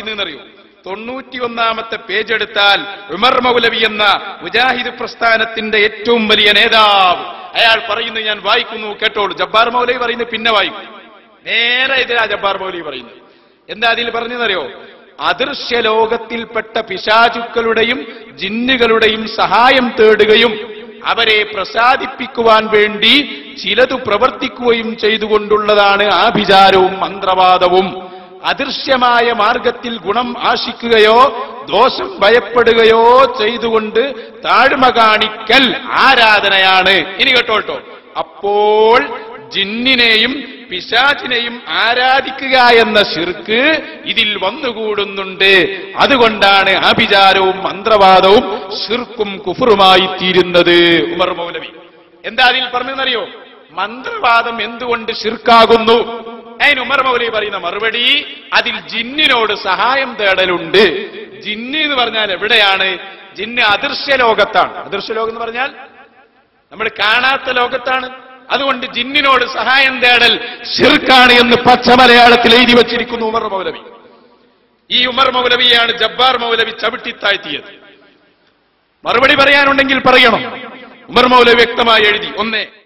പറയുന്നതെന്നറിയോ തൊണ്ണൂറ്റി ഒന്നാമത്തെ പേജ് എടുത്താൽ ഉമർ മൗലവി എന്ന മുജാഹിദ് പ്രസ്ഥാനത്തിന്റെ ഏറ്റവും വലിയ നേതാവ്. അയാൾ പറയുന്നു ഞാൻ വായിക്കുന്നു കേട്ടോളൂ. ജബ്ബാർ മൗലവി പറയുന്നു പിന്നെ വായിക്കും. നേരെ എതിരാ ജബ്ബാർ മൗലവി പറയുന്നു എന്താ അതിൽ പറഞ്ഞെന്നറിയോ അദൃശ്യ ലോകത്തിൽപ്പെട്ട പിശാചുക്കളുടെയും ജിന്നുകളുടെയും സഹായം തേടുകയും അവരെ പ്രസാദിപ്പിക്കുവാൻ വേണ്ടി ചിലതു പ്രവർത്തിക്കുകയും ചെയ്തുകൊണ്ടുള്ളതാണ് ആഭിചാരവും മന്ത്രവാദവും. അദൃശ്യമായ മാർഗത്തിൽ ഗുണം ആശിക്കുകയോ ദോഷം ഭയപ്പെടുകയോ ചെയ്തുകൊണ്ട് താഴ്മ കാണിക്കൽ ആരാധനയാണ്. ഇനി കേട്ടോട്ടോ. അപ്പോൾ ജിന്നിനെയും പിശാചിനെയും ആരാധിക്കുക എന്ന ശിർക്ക് ഇതിൽ വന്നുകൂടുന്നുണ്ട്. അതുകൊണ്ടാണ് ആഭിചാരവും മന്ത്രവാദവും ശിർക്കും കുഫറുമായി തീരുന്നത് ഉമർ മൗലവി. എന്താ അതിൽ പറഞ്ഞെന്നറിയോ മന്ത്രവാദം എന്തുകൊണ്ട് ശിർക്കാകുന്നു? അതിന് ഉമർ മൗലവി പറയുന്ന മറുപടി അതിൽ ജിന്നിനോട് സഹായം തേടലുണ്ട്. ജിന്ന് എന്ന് പറഞ്ഞാൽ എവിടെയാണ്? ജിന്ന് അദൃശ്യ ലോകത്താണ്. അദൃശ്യ ലോകം എന്ന് പറഞ്ഞാൽ നമ്മൾ കാണാത്ത ലോകത്താണ്. അതുകൊണ്ട് ജിന്നിനോട് സഹായം തേടൽ ഷിർക്കാണ് എന്ന് പച്ച മലയാളത്തിൽ എഴുതി വച്ചിരിക്കുന്നു ഉമർ മൗലവി. ഈ ഉമർ മൗലവിയാണ് ജബ്ബാർ മൗലവി ചവിട്ടി താഴ്ത്തിയത് മറുപടി പറയാനുണ്ടെങ്കിൽ പറയണം. ഉമർ മൗലവി വ്യക്തമായി എഴുതി. ഒന്ന്